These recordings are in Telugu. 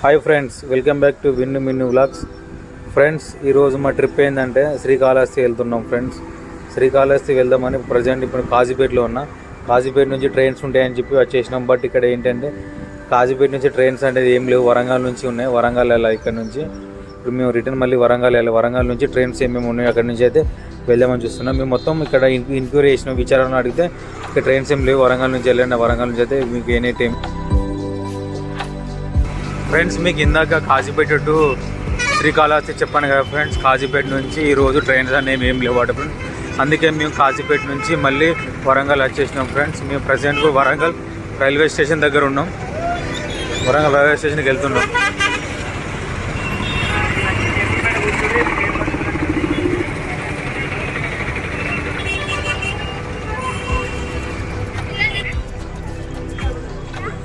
Hi friends welcome back to Vinnu Minnu vlogs friends ఈరోజు మా ట్రిప్ ఏంటంటే శ్రీకాళహస్తి వెళ్తున్నాం ఫ్రెండ్స్ శ్రీకాళహస్తి వెళ్దామని ప్రజెంట్ ఇప్పుడు కాజీపేటలో ఉన్నా. కాజీపేట నుంచి ట్రైన్స్ ఉంటాయని చెప్పి వచ్చేసినాం. బట్ ఇక్కడ ఏంటంటే కాజీపేట నుంచి ట్రైన్స్ అనేది ఏం లేవు. వరంగల్ నుంచి ఉన్నాయి. వరంగల్ వెళ్ళాలి ఇక్కడ నుంచి. ఇప్పుడు మేము రిటర్న్ మళ్ళీ వరంగల్ వెళ్ళాలి. వరంగల్ నుంచి ట్రైన్స్ ఏమేమి ఉన్నాయి అక్కడ నుంచి అయితే వెళ్దామని చూస్తున్నాం. మేము మొత్తం ఇక్కడ ఇన్క్వైరీ చేసినాం విచారణ అడిగితే ఇక్కడ ట్రైన్స్ ఏం లేవు. వరంగల్ నుంచి వెళ్ళండి. వరంగల్ నుంచి అయితే మీకు ఎనీ టైం ఫ్రెండ్స్ మీకు ఇందాక కాజీపేట టు శ్రీకాళహస్తి చెప్పాను కదా ఫ్రెండ్స్ కాజీపేట నుంచి ఈరోజు ట్రైన్స్ అనేవి ఏం లేవాడు ఫ్రెండ్స్ అందుకే మేము కాజీపేట నుంచి మళ్ళీ వరంగల్ వచ్చేసినాం ఫ్రెండ్స్ మేము ప్రజెంట్ వరంగల్ రైల్వే స్టేషన్ దగ్గర ఉన్నాం. వరంగల్ రైల్వే స్టేషన్కి వెళ్తున్నాం.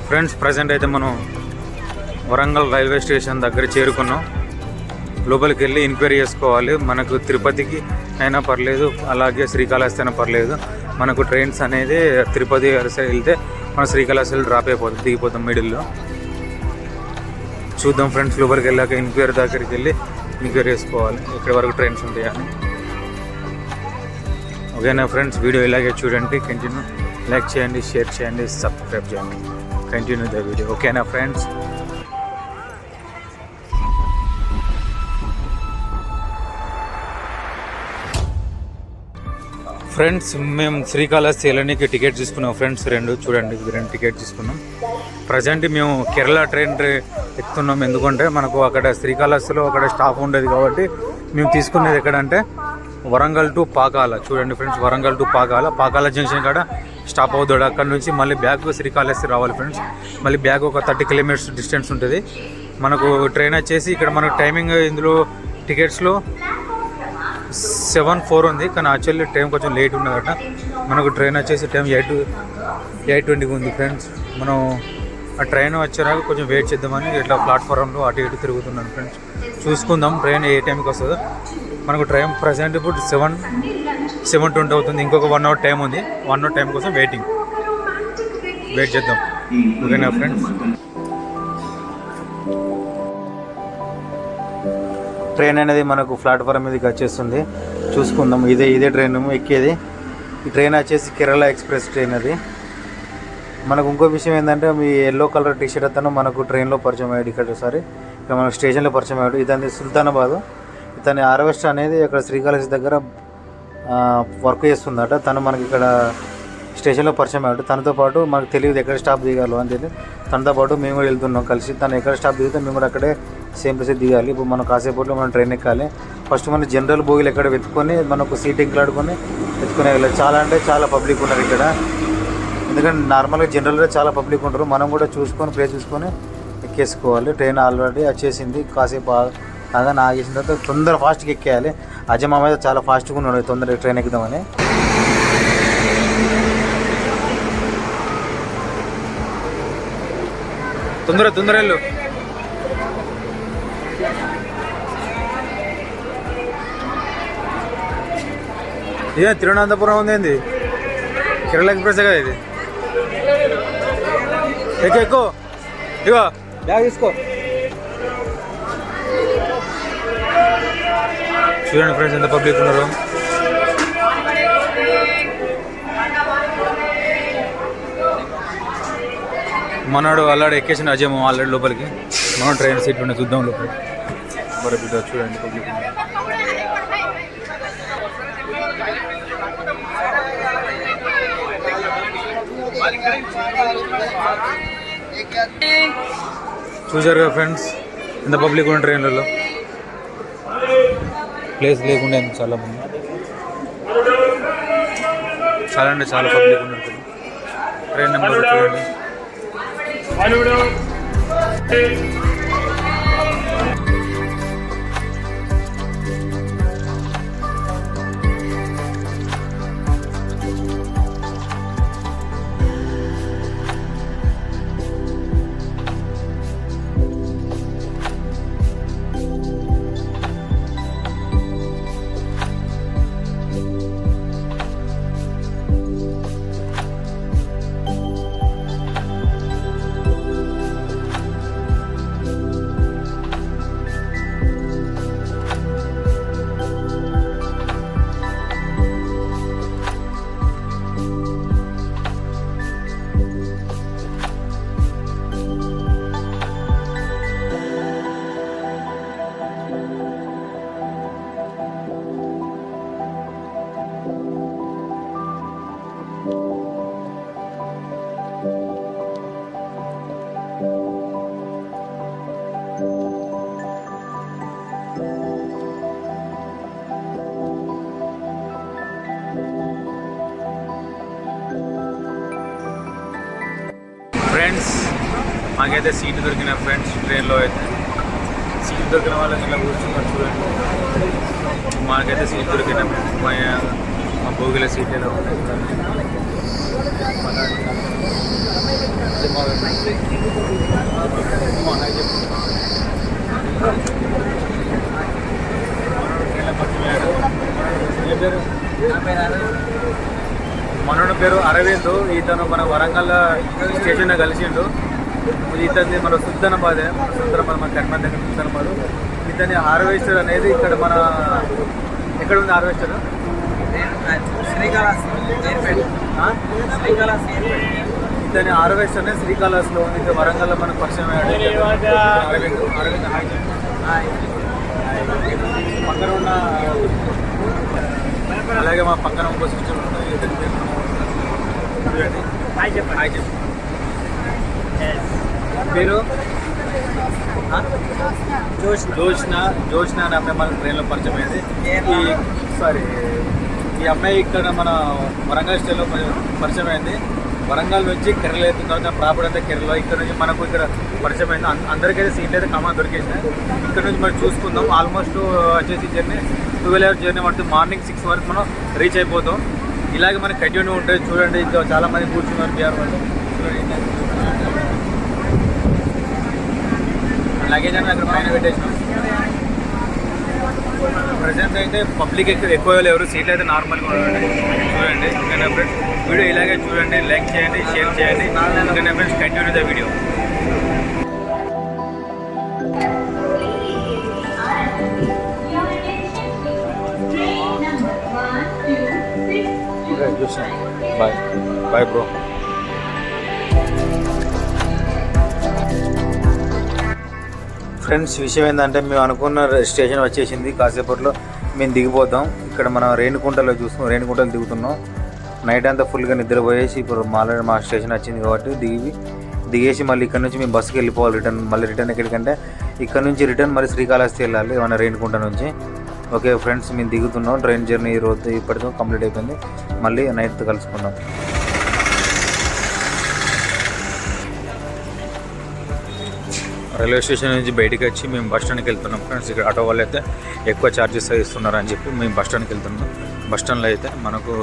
ఫ్రెండ్స్ ప్రజెంట్ అయితే మనం వరంగల్ రైల్వే స్టేషన్ దగ్గర చేరుకున్నాం. లోపలికి వెళ్ళి ఎంక్వైరీ చేసుకోవాలి. మనకు తిరుపతికి అయినా పర్లేదు అలాగే శ్రీకాళహస్తి అయినా పర్లేదు. మనకు ట్రైన్స్ అనేది తిరుపతి వెళ్తే మన శ్రీకాళహస్తి డ్రాప్ అయిపోతాం దిగిపోతాం మిడిల్లో చూద్దాం ఫ్రెండ్స్ లోపలికి వెళ్ళాక ఎంక్వైరీ దగ్గరికి వెళ్ళి ఎంక్వైరీ చేసుకోవాలి. ఎక్కడి వరకు ట్రైన్స్ ఉంటాయని ఓకేనా ఫ్రెండ్స్ వీడియో ఇలాగే చూడండి కంటిన్యూ లైక్ చేయండి షేర్ చేయండి సబ్స్క్రైబ్ చేయండి. కంటిన్యూ ద వీడియో ఓకేనా ఫ్రెండ్స్ ఫ్రెండ్స్ మేము శ్రీకాళహస్తి వెళ్ళడానికి టికెట్ తీసుకున్నాం. ఫ్రెండ్స్ రెండు చూడండి రెండు టికెట్ తీసుకున్నాం. ప్రజెంట్ మేము కేరళ ట్రైన్ ఎక్కుతున్నాం. ఎందుకంటే మనకు అక్కడ శ్రీకాళహస్తిలో అక్కడ స్టాప్ ఉండేది కాబట్టి మేము తీసుకునేది ఎక్కడంటే వరంగల్ టు పాకాల. చూడండి friends Warangal to Pakala. Pakala junction కాడ స్టాప్ అవుతాడు. అక్కడ నుంచి మళ్ళీ బ్యాక్ శ్రీకాళహస్తి రావాలి ఫ్రెండ్స్. మళ్ళీ బ్యాక్ ఒక థర్టీ కిలోమీటర్స్ డిస్టెన్స్ ఉంటుంది. మనకు ట్రైన్ వచ్చేసి ఇక్కడ మనకు టైమింగ్ ఇందులో టికెట్స్లో సెవెన్ ఫోర్ ఉంది కానీ యాక్చువల్లీ టైం కొంచెం లేట్ ఉన్నదట. మనకు ట్రైన్ వచ్చేసి టైం ఎయిట్ ఎయిట్ ట్వంటీకి ఉంది ఫ్రెండ్స్ మనం ఆ ట్రైన్ వచ్చేలాగా కొంచెం వెయిట్ చేద్దామని ఇట్లా ప్లాట్ఫారంలో అటు ఇటు తిరుగుతున్నాను ఫ్రెండ్స్ చూసుకుందాం ట్రైన్ ఏ టైంకి వస్తుందో. మనకు ట్రైన్ ప్రజెంట్ ఇప్పుడు సెవెన్ సెవెన్ ట్వంటీ అవుతుంది. ఇంకొక వన్ అవర్ టైం ఉంది. వన్ అవర్ టైం కోసం వెయిటింగ్ వెయిట్ చేద్దాం. ఓకేనా ఫ్రెండ్స్ ట్రైన్ అనేది మనకు ప్లాట్ఫామ్ మీదకి వచ్చేస్తుంది. చూసుకుందాం. ఇదే ఇదే ట్రైన్ ఎక్కేది. ఈ ట్రైన్ వచ్చేసి కేరళ ఎక్స్ప్రెస్ ట్రైన్ అది. మనకు ఇంకో విషయం ఏంటంటే మీ ఎల్లో కలర్ టీ షర్ట్ అతను మనకు ట్రైన్లో పరిచయం అయ్యాడు ఇక్కడ ఒకసారి ఇక్కడ మనకు స్టేషన్లో పరిచయం అయ్యాడు. ఇతని సుల్తానాబాద్. ఇతని హార్వెస్ట్ అనేది ఇక్కడ శ్రీకాళహస్తి దగ్గర వర్క్ చేస్తుందట. తను మనకి ఇక్కడ స్టేషన్లో పరిచయం అయ్యాడు. తనతో పాటు మనకు తెలియదు ఎక్కడ స్టాప్ దిగాలో అని చెప్పి. తనతో పాటు మేము కూడా వెళ్తున్నాం కలిసి. తను ఎక్కడ స్టాప్ దిగితే మేము కూడా అక్కడే సేమ్ ప్లేస్ దిగాలి. ఇప్పుడు మనం కాసేపట్లో మనం ట్రైన్ ఎక్కాలి. ఫస్ట్ మనం జనరల్ బోగిలు ఎక్కడ వెతుకొని మనకు సీట్ ఎంకలాడుకొని వెతుకునే వెళ్ళాలి. చాలా అంటే చాలా పబ్లిక్ ఉన్నారు ఇక్కడ. ఎందుకంటే నార్మల్గా జనరల్గా చాలా పబ్లిక్ ఉంటారు. మనం కూడా చూసుకొని ప్లేస్ చూసుకొని ఎక్కేసుకోవాలి. ట్రైన్ ఆల్రెడీ వచ్చేసింది. కాసేపు అలాగే ఆగేసిన తర్వాత తొందర ఫాస్ట్గా ఎక్కేయాలి. అజమా మీద అయితే చాలా ఫాస్ట్గా ఉన్నాడు. తొందరగా ట్రైన్ ఎక్కుదామని. తొందర తొందర వెళ్ళు. ఇదే తిరువనంతపురం ఉంది ఏంది? కేరళ ఎక్స్ప్రెస్ కదా ఇది? ఎక్కు ఎక్కు. ఇగో బ్యాగ్ తీసుకో. చూడండి ఫ్రెండ్స్ ఎంత పబ్లిక్ ఉన్నారు. మనోడు అల్లాడు ఎక్కేసిన అజయ్ ఆల్రెడీ లోపలికి. మనం ట్రైన్ సీట్ ఉండే చూద్దాం లోపల. మరి చూడండి పబ్లిక్ చూసారుగా ఫ్రెండ్స్ ఎంత పబ్లిక్ ఉన్న ట్రైన్లలో. ప్లేస్ లేకుండా చాలా మంది? చాలా అంటే చాలా పబ్లిక్ ఉన్నారు ట్రైన్. నెంబర్ చూడండి మాకైతే సీట్ దొరికిన ఫ్రెండ్స్ ట్రైన్లో అయితే సీట్ దొరికిన వాళ్ళకి ఇలా కూర్చున్నారు చూడండి మాకైతే సీట్ దొరికిన మా మా భోగిల సీట్ ఎలా ఉంది మనోడి పేరు అరవింద్. ఇతను మన వరంగల్ స్టేషన్లో కలిసిండు. ఇతని మన సుల్తానాబాద్ సుల్తానాబాద్ మన కర్మ దగ్గర సుల్తానాబాద్ ఇతని హార్వెస్టర్ అనేది ఇక్కడ మన ఎక్కడ ఉంది హార్వెస్టర్? ఇతని హార్వెస్టర్ అనేది శ్రీకాళహస్తిలో ఉంది. ఇక్కడ వరంగల్లో మనకు పరిచయం అయ్యాడు అరవింద్. అరవింద్ హాయ్. పక్కన ఉన్న అలాగే మా పక్కన ఇంకో సిస్టర్ ఉంటుంది. పేరు? జోష్న జోష్న అనే అమ్మాయి మనకు ట్రైన్లో పరిచయం అయింది. ఈ సారీ ఈ అమ్మాయి ఇక్కడ మన వరంగల్ స్టేలో పరిచయం అయింది. వరంగల్ నుంచి కేరళ అవుతున్న తర్వాత ప్రాపర్ అంతా కేరళ ఇక్కడ నుంచి మనకు ఇక్కడ పరిచయం అయింది. అందరికైతే సీట్లు అయితే కమా దొరికేసినాయి. ఇక్కడ నుంచి మనం చూసుకుందాం. ఆల్మోస్ట్ వచ్చేసి జర్నీ ట్వెల్వ్ అవర్స్ జర్నీ పడుతుంది మార్నింగ్ సిక్స్ వరకు మనం రీచ్ అయిపోతాం. ఇలాగే మనకి కంటిన్యూ ఉంటుంది చూడండి ఇంకా చాలా మంది కూర్చున్నారు బీఆర్ వాళ్ళు. చూడండి లగేజ్ అని అక్కడ పైన పెట్టేసినాం. ప్రజెంట్ అయితే పబ్లిక్ ఎక్కువ ఎక్కువ ఎవరు సీట్లు అయితే నార్మల్గా ఉండండి. చూడండి ఇంకా ఫ్రెండ్స్ వీడియో ఇలాగే చూడండి లైక్ చేయండి షేర్ చేయండి. ఇంకా ఫ్రెండ్స్ కంటిన్యూ ద వీడియో చూసాం బాయ్ బాయ్ బ్రో ఫ్రెండ్స్ విషయం ఏంటంటే మేము అనుకున్న స్టేషన్ వచ్చేసింది. కాసేపట్లో మేము దిగిపోతాం. ఇక్కడ మనం రేణుకుంటలో చూస్తున్నాం. రేణుకుంటలు దిగుతున్నాం. నైట్ అంతా ఫుల్గా నిద్రపోయేసి ఇప్పుడు మాల మా స్టేషన్ వచ్చింది కాబట్టి దిగి దిగేసి మళ్ళీ ఇక్కడ నుంచి మేము బస్సుకి వెళ్ళిపోవాలి. రిటర్న్ మళ్ళీ రిటర్న్ ఎక్కడికంటే ఇక్కడ నుంచి రిటర్న్ మళ్ళీ శ్రీకాళహస్తి వెళ్ళాలి. ఏమన్నా రేణుకుంట నుంచి. ఓకే ఫ్రెండ్స్ మేము దిగుతున్నాం. ట్రైన్ జర్నీ ఈరోజు రోజు ఇప్పటితో కంప్లీట్ అయిపోయింది. మళ్ళీ నైట్ కలుసుకుందాం. రైల్వే స్టేషన్ నుంచి బయటికి వచ్చి మేము బస్ స్టాండ్కి వెళ్తున్నాం. ఫ్రెండ్స్ ఇక్కడ ఆటో వాళ్ళు అయితే ఎక్కువ ఛార్జెస్ ఇస్తున్నారు అని చెప్పి మేము బస్ స్టాండ్కి వెళ్తున్నాం. బస్ స్టాండ్లో అయితే మనకు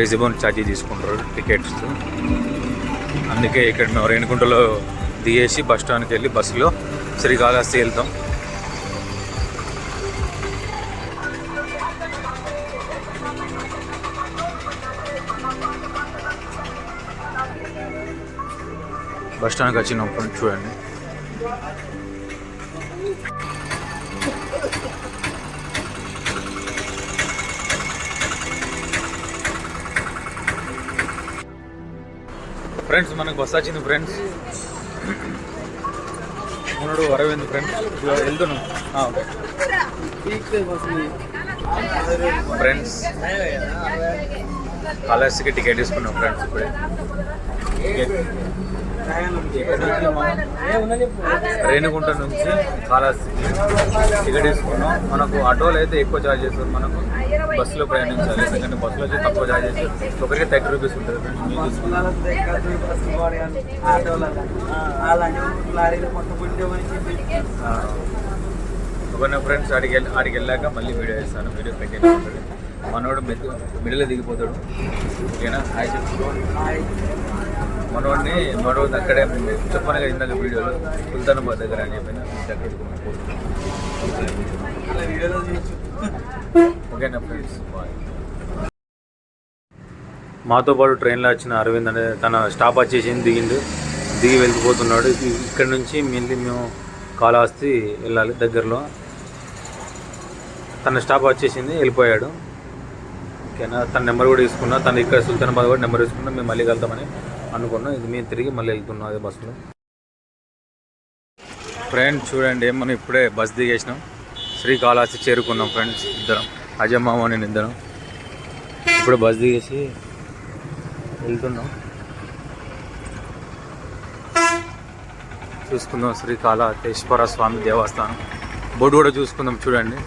రిజిబోన్ ఛార్జీ తీసుకుంటారు టికెట్స్ అందుకే ఇక్కడ మేము రేణిగుంటలో దిగేసి బస్ స్టాండ్కి వెళ్ళి బస్సులో శ్రీకాళహస్తి వెళ్తాం. బస్ స్టాండ్కి వచ్చినప్పుడు చూడండి. ఫ్రెండ్స్ మనకు బస్ వచ్చింది ఫ్రెండ్స్ మనడు అరవింద్ ఫ్రెండ్స్ వెళ్తున్నాం. ఓకే. ఫ్రెండ్స్ కాలేజ్కి టికెట్ తీసుకున్నాం ఫ్రెండ్స్ ఇప్పుడే. రేణుగుంట నుంచి కాళహస్తికి టికెట్ తీసుకున్నాం. మనకు ఆటోలో అయితే ఎక్కువ ఛార్జ్ చేస్తారు మనకు. బస్సులో ప్రయాణించాలి. ఎందుకంటే బస్సులో అయితే తక్కువ ఛార్జ్ చేస్తారు. ఒకరికి థర్టీ రూపీస్ ఉంటుంది. ఫ్రెండ్స్ ఫ్రెండ్స్ ఆడికి వెళ్ళి ఆడికి వెళ్ళాక మళ్ళీ వీడియో చేస్తాను. వీడియో పెట్టేది ఉంటుంది మనోడు మిడిల్ దిగిపోతాడు. ఓకేనా? హాయ్ చెప్తున్నాడు మనోడిని మనోడిని అక్కడే చెప్పాను కదా ఇందాక వీడియోలో సుల్తానాబాద్ దగ్గర అని చెప్పిన ఓకేనా ఫ్రెండ్స్? మాతో పాటు ట్రైన్లో వచ్చిన అరవింద్ అనే తన స్టాప్ వచ్చేసింది దిగిండు. దిగి వెళ్ళిపోతున్నాడు. ఇక్కడ నుంచి మళ్ళీ మేము కాళహస్తి వెళ్ళాలి దగ్గరలో. తన స్టాప్ వచ్చేసింది వెళ్ళిపోయాడు. ఓకేనా? తన నెంబర్ కూడా తీసుకున్నా. తను ఇక్కడ సుల్తానాబాద్ కూడా నెంబర్ తీసుకున్నా. మేము మళ్ళీ వెళ్తామని అనుకున్నాం. ఇది మేము తిరిగి మళ్ళీ వెళ్తున్నాం అదే బస్సులో. ఫ్రెండ్ చూడండి మనం ఇప్పుడే బస్ దిగేసినాం. శ్రీకాళహస్తి చేరుకున్నాం ఫ్రెండ్స్ ఇద్దరం. అజయ్ మామ నేను ఇద్దరం. ఇప్పుడు బస్ దిగేసి వెళ్తున్నాం. చూసుకుందాం శ్రీకాళహస్తీశ్వర స్వామి దేవస్థానం. బోర్డు కూడా చూసుకుందాం చూడండి.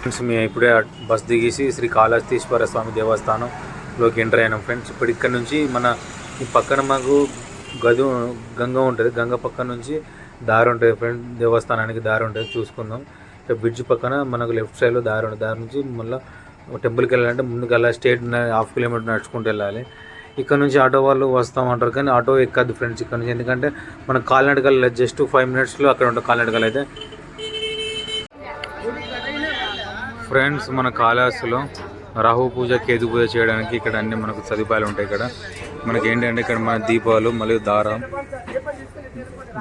ఫ్రెండ్స్ మేము ఇప్పుడే బస్ దిగేసి శ్రీకాళహస్తీశ్వర స్వామి దేవస్థానంలోకి ఎంటర్ అయినాం ఫ్రెండ్స్ ఇప్పుడు ఇక్కడ నుంచి మన ఈ పక్కన మాకు గదు గంగ ఉంటుంది. గంగ పక్క నుంచి దారి ఉంటుంది ఫ్రెండ్ దేవస్థానానికి దారి ఉంటుంది. చూసుకుందాం. బ్రిడ్జ్ పక్కన మనకు లెఫ్ట్ సైడ్లో దారి ఉంటుంది. దారి నుంచి మళ్ళీ టెంపుల్కి వెళ్ళాలంటే ముందుకు అలా స్టేట్ హాఫ్ కిలోమీటర్ నడుచుకుంటూ వెళ్ళాలి. ఇక్కడ నుంచి ఆటో వాళ్ళు వస్తామంటారు కానీ ఆటో ఎక్కద్దు ఫ్రెండ్స్ ఇక్కడ నుంచి. ఎందుకంటే మన కాలినడకల్ జస్ట్ ఫైవ్ మినిట్స్లో అక్కడ ఉంటాం కాలినడకల్ అయితే. ఫ్రెండ్స్ మన కాళహస్తిలో రాహు పూజ కేతు పూజ చేయడానికి ఇక్కడ అన్ని మనకు సదుపాయాలు ఉంటాయి ఇక్కడ. మనకి ఏంటంటే ఇక్కడ మన దీపాలు మరియు దారం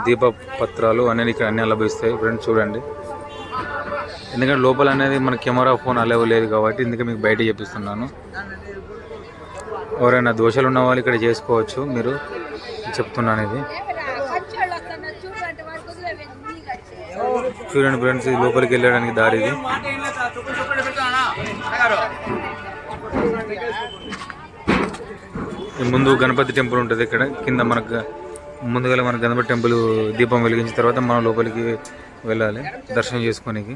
దీప పత్రాలు అనేది ఇక్కడ అన్ని లభిస్తాయి ఫ్రెండ్స్ చూడండి. ఎందుకంటే లోపల అనేది మన కెమెరా ఫోన్ అలవ్ లేదు కాబట్టి ఇందుకే మీకు బయట చెప్పిస్తున్నాను. ఎవరైనా దోషాలు ఉన్న వాళ్ళు ఇక్కడ చేసుకోవచ్చు. మీరు చెప్తున్నాను ఇది. చూడండి ఫ్రెండ్స్ ఇది లోపలికి వెళ్ళడానికి దారి ఇది. ముందు గణపతి టెంపుల్ ఉంటుంది ఇక్కడ. కింద మనకు ముందుగా మన గణపతి టెంపుల్ దీపం వెలిగించిన తర్వాత మనం లోపలికి వెళ్ళాలి దర్శనం చేసుకోనికి.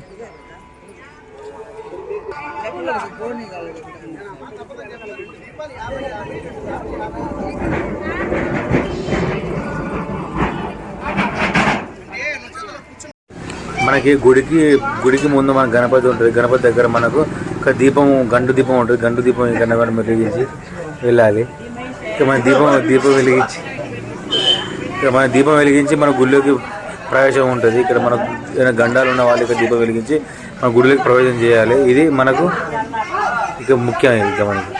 మనకి గుడికి గుడికి ముందు మన గణపతి ఉంటుంది. గణపతి దగ్గర మనకు ఒక దీపం గండు దీపం ఉంటుంది. గండు దీపం ఈ గణపతి వెలిగించి వెళ్ళాలి. ఇక మన దీపం దీపం వెలిగించి ఇక్కడ మన దీపం వెలిగించి మన గుడిలోకి ప్రవేశం ఉంటుంది. ఇక్కడ మనకు ఏదైనా గండాలు ఉన్న వాళ్ళు ఇక్కడ దీపం వెలిగించి మన గుడిలోకి ప్రవేశం చేయాలి. ఇది మనకు ఇక ముఖ్యం ఇది ఇక మనకి.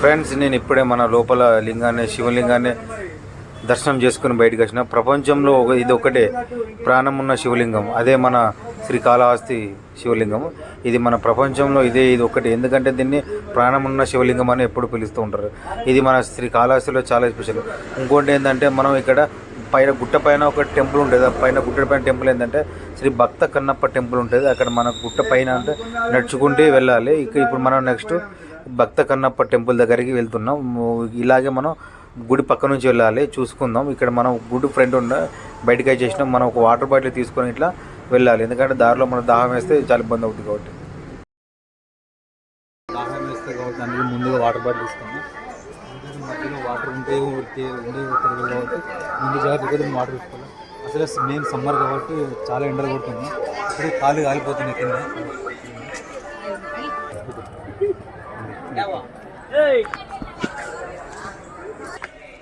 ఫ్రెండ్స్ నేను ఇప్పుడే మన లోపల లింగాన్ని శివలింగాన్ని దర్శనం చేసుకుని బయటకు వచ్చిన. ప్రపంచంలో ఒక ఇది ఒకటే ప్రాణం ఉన్న శివలింగం. అదే మన శ్రీకాళహస్తి శివలింగం ఇది మన ప్రపంచంలో ఇదే ఇది ఒకటి. ఎందుకంటే దీన్ని ప్రాణం ఉన్న శివలింగం అని ఎప్పుడు పిలుస్తూ ఉంటారు. ఇది మన శ్రీకాళహస్తిలో చాలా స్పెషల్. ఇంకోటి ఏంటంటే మనం ఇక్కడ పైన గుట్ట పైన ఒక టెంపుల్ ఉంటుంది. ఆ పైన గుట్ట పైన టెంపుల్ ఏంటంటే శ్రీ భక్త కన్నప్ప టెంపుల్ ఉంటుంది. అక్కడ మన గుట్ట పైన అంటే నడుచుకుంటే వెళ్ళాలి. ఇక ఇప్పుడు మనం నెక్స్ట్ భక్త కన్నప్ప టెంపుల్ దగ్గరికి వెళ్తున్నాం. ఇలాగే మనం గుడి పక్క నుంచి వెళ్ళాలి. చూసుకుందాం. ఇక్కడ మనం గుడి ఫ్రంట్ ఉన్న బయటకి చేసినాం మనం ఒక వాటర్ బాటిల్ తీసుకొని ఇట్లా వెళ్ళాలి. ఎందుకంటే దారిలో మనం దాహం వేస్తే చాలా ఇబ్బంది అవుతుంది కాబట్టి. దాహం వేస్తే కాబట్టి అందుకే ముందుగా వాటర్ బాటిల్ తీసుకున్నాం మధ్యలో వాటర్ ఉంటే ఉంటే ఉండే తెలియదు కాబట్టి ముందు జాగ్రత్తగా వాటర్ తీసుకోవాలి. అసలు మేము సమ్మర్ కాబట్టి చాలా ఎండలు కొడుతుంది ఇప్పుడు కాలు కాలిపోతున్నాయి కింద.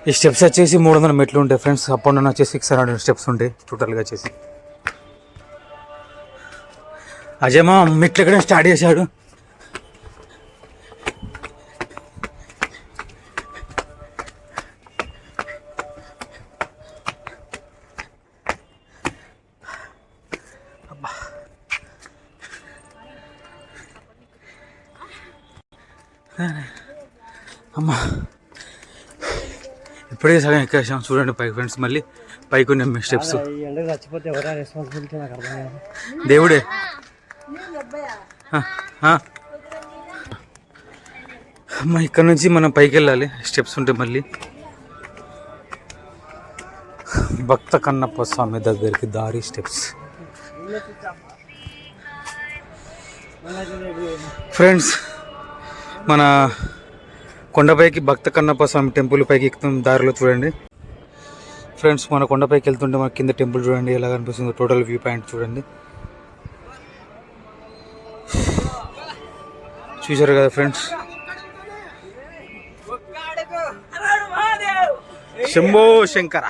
ఈ స్టెప్స్ వచ్చేసి మూడు వందల మెట్లు ఉంటాయి ఫ్రెండ్స్. అప్ అండ్ డౌన్ వచ్చేసి సిక్స్ హండ్రెడ్ స్టెప్స్ ఉంటాయి టోటల్గా వచ్చేసి. అజయ్ మా మెట్లు ఎక్కడ స్టార్ట్ చేశాడు. అమ్మా ఇప్పుడే సగం ఎక్కేసాం. చూడండి పైకి ఫ్రెండ్స్ మళ్ళీ పైకి ఉన్నాయి స్టెప్స్ దేవుడే. అమ్మ ఇక్కడ నుంచి మనం పైకి వెళ్ళాలి స్టెప్స్ ఉంటే మళ్ళీ. భక్త కన్నప్ప స్వామి దగ్గరికి దారి స్టెప్స్. ఫ్రెండ్స్ మన కొండపైకి భక్త కన్నప్ప స్వామి టెంపుల్ పైకి ఎక్కుతాం దారిలో చూడండి. ఫ్రెండ్స్ మన కొండపైకి వెళ్తుంటే మన కింద టెంపుల్ చూడండి. ఎలా కనిపిస్తుందో టోటల్ వ్యూ పాయింట్ చూడండి. చూసారు కదా ఫ్రెండ్స్? శంభో శంకర.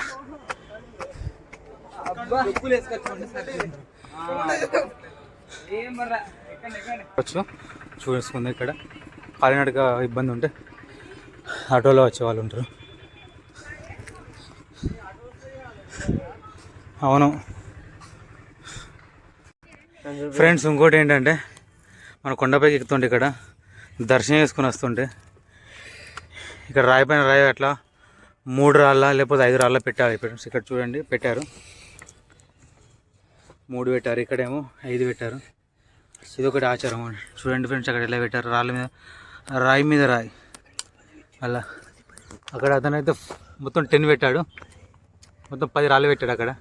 చూసుకుంది ఇక్కడ. కాలినడక ఇబ్బంది ఉంటే ఆటోలో వచ్చే వాళ్ళు ఉంటారు. అవును. ఫ్రెండ్స్ ఇంకోటి ఏంటంటే మన కొండపైకి ఎక్కుతుండే ఇక్కడ దర్శనం చేసుకుని వస్తుంటే ఇక్కడ రాయి పైన రాయి అట్లా మూడు రాళ్ళ లేకపోతే ఐదు రాళ్ళ పెట్టాలి పేరెంట్స్ ఇక్కడ చూడండి పెట్టారు. మూడు పెట్టారు ఇక్కడేమో ఐదు పెట్టారు. ఇది ఒకటి ఆచారం. చూడండి ఫ్రెండ్స్ అక్కడ ఎలా పెట్టారు. రాళ్ళ మీద రాయి మీద రాయి. అలా. అక్కడ అతనైతే మొత్తం టెన్ పెట్టాడు. మొత్తం పది రాళ్ళు పెట్టాడు అక్కడ.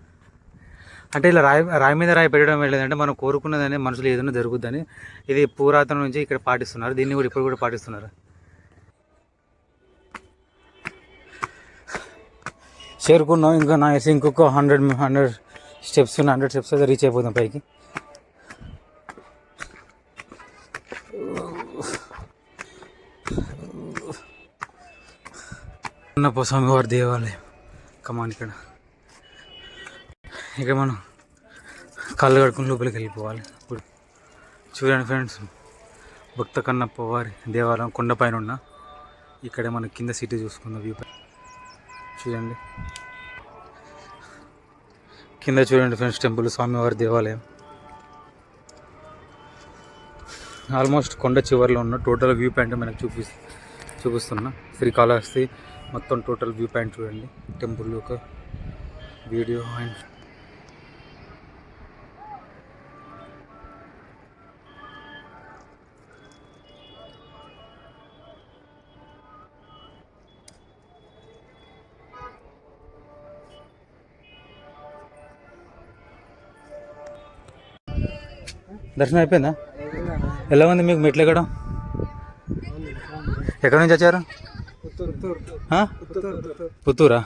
అంటే ఇలా రాయి రాయి మీద రాయి పెట్టడం లేదంటే మనం కోరుకున్నదని మనుషులు ఏదైనా జరుగుద్దని ఇది పురాతన నుంచి ఇక్కడ పాటిస్తున్నారు. దీన్ని కూడా ఇప్పుడు కూడా పాటిస్తున్నారు. చేరుకున్నాం. ఇంకా నా వేసి ఇంకొక hundred hundred steps hundred steps అయితే రీచ్ అయిపోతాం పైకి. అన్నప్ప స్వామివారి దేవాలయం. కమాన్ ఇక్కడ. ఇక మనం కళ్ళు కడుకుని లోపలికి వెళ్ళిపోవాలి. ఇప్పుడు చూడండి ఫ్రెండ్స్ భక్త కన్నప్ప వారి దేవాలయం కొండపైన ఉన్న ఇక్కడ మన కింద సిటీ చూసుకుందాం వ్యూ చూడండి. కింద చూడండి ఫ్రెండ్స్ టెంపుల్ స్వామివారి దేవాలయం. ఆల్మోస్ట్ కొండ చివరిలో ఉన్న టోటల్ వ్యూ పాయింట్ మనకు చూపి చూపిస్తున్నా శ్రీకాళహస్తి. మొత్తం టోటల్ వ్యూ పాయింట్ చూడండి టెంపుల్ యొక్క వీడియో అండ్ దర్శనం అయిపోయిందా? ఎలా ఉంది మీకు మెట్లు ఎక్కడం? ఎక్కడి నుంచి వచ్చారు? పుత్తూరా?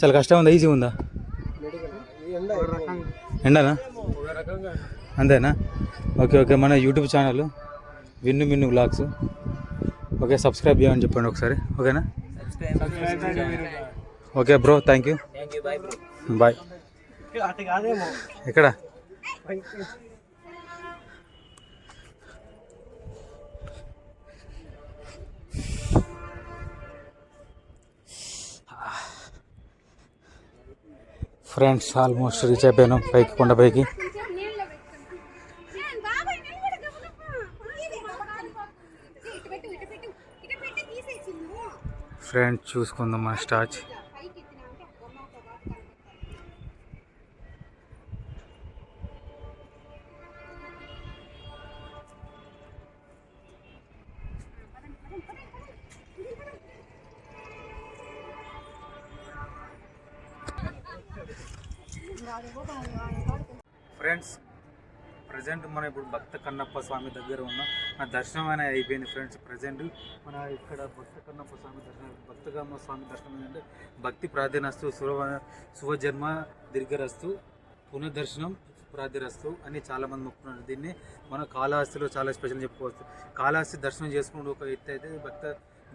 చాలా కష్టం ఉందా ఈజీ ఉందా? ఎండనా? అంతేనా? Okay okay. మన YouTube channel Vinnu Minnu blogs okay subscribe చేయమని చెప్పండి ఒకసారి. ఓకేనా? Okay bro thank you bye. ఎక్కడ? ఫ్రెండ్స్ ఆల్మోస్ట్ రీచ్ అయిపోయాను. పైకి కొండ పైకి. చూసుకుందాం మన స్టార్చ్ కన్నప్ప స్వామి దగ్గర ఉన్నాం. మన దర్శనం అనేది అయిపోయింది ఫ్రెండ్స్ ప్రజెంట్. మన ఇక్కడ భక్త కన్నప్ప స్వామి దర్శనం భక్తకమ్మ స్వామి దర్శనం ఏంటంటే భక్తి ప్రార్థనస్తు శుభ శుభజన్మ దీర్ఘరస్తు పునర్దర్శనం ప్రార్థరస్తు అని చాలామంది మొక్కున్నారు దీన్ని మన కాళహస్తిలో చాలా స్పెషల్ చెప్పుకోవచ్చు. కాళహస్తి దర్శనం చేసుకుంటూ ఒక ఎత్తు అయితే భక్త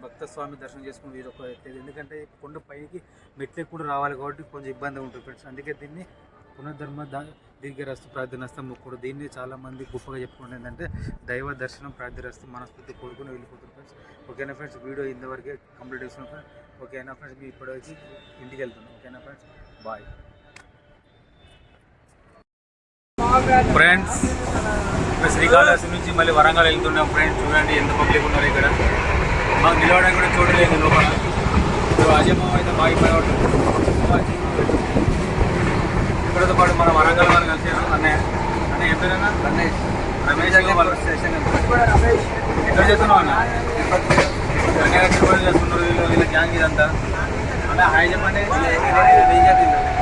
భక్త స్వామి దర్శనం చేసుకుంటూ ఇది ఒక ఎత్తు అయితే. ఎందుకంటే కొండ పైకి మెట్లు కూడా రావాలి కాబట్టి కొంచెం ఇబ్బంది ఉంటుంది ఫ్రెండ్స్. అందుకే దీన్ని పునర్ధర్మ దీర్ఘరస్తు ప్రార్థనస్తం మొక్కుడు దీన్ని చాలా మంది గొప్పగా చెప్పుకుంటే ఏంటంటే దైవ దర్శనం ప్రార్థనస్తం మనస్ఫూర్తి కోరుకుని వెళ్ళిపోతుంది ఫ్రెండ్స్ ఓకేనా ఫ్రెండ్స్ వీడియో ఇంతవరకే కంప్లీట్ చేస్తున్నాం ఫ్రెండ్స్ ఓకేనా ఫ్రెండ్స్ మీ ఇప్పటివరకు ఇంటికి వెళ్తున్నాం. ఓకేనా ఫ్రెండ్స్ బాయ్ ఫ్రెండ్స్ ఇప్పుడు శ్రీకాళహస్తి నుంచి మళ్ళీ వరంగల్ వెళ్తున్నాం ఫ్రెండ్స్ చూడండి ఎంత పబ్లిక్ ఉన్నారు ఇక్కడ. మాకు నిలవడానికి కూడా చూడలేదు లోపల. అజయ్ మామ అయితే బాగా ఇబ్బంది ఇక్కడతో పాటు మన వరంగల్ వాళ్ళు కలిసాను అన్నయ్య అన్నయ్య ఏం పేరన్నా రమేష్. రమేష్ ఎక్కడ చేస్తున్నావు అన్న? అన్నయ్య తిరుపతి చేస్తున్నారు వీళ్ళు వీళ్ళ గ్యాంగ్ ఇదంతా. అన్న హాయ్ చెప్పండి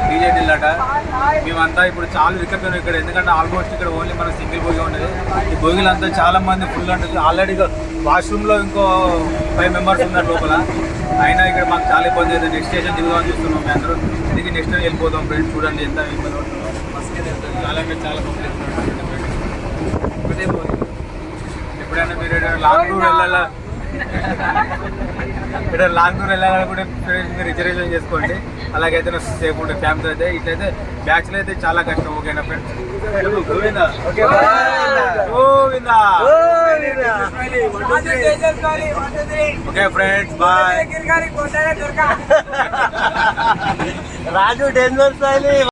డీజే అట మేమంతా ఇప్పుడు చాలా వికెట్ ఇక్కడ. ఎందుకంటే ఆల్మోస్ట్ ఇక్కడ ఓన్లీ మన సింగిల్ భోగి ఉండేది. ఈ భోగిలంతా చాలా మంది ఫుల్ ఉంటుంది ఆల్రెడీ వాష్రూమ్లో ఇంకో ఫైవ్ మెంబర్స్ ఉన్నారు లోపల. అయినా ఇక్కడ మాకు చాలా ఇబ్బంది అవుతుంది. నెక్స్ట్ స్టేషన్ దిగుదామని చూస్తున్నాం మేము అందరూ. ఎందుకు నెక్స్ట్ వెళ్ళిపోతాం ఫ్రెండ్స్ చూడండి ఎంత ఇబ్బంది బస్కి వెళ్తుంది చాలా అంటే చాలా భోగి. ఎప్పుడైనా మీరు లాంగ్ టూర్ వెళ్ళాలా? ఇక్కడ లాంగ్ టూర్ వెళ్ళాలని కూడా మీరు రిజర్వేషన్ చేసుకోండి. అలాగైతే ఉంటుంది ఫ్యామిలీ అయితే ఇట్లయితే బ్యాచ్లో అయితే చాలా కష్టం ఓకేనా friends Govinda. Govinda. Okay friends bye Raju danger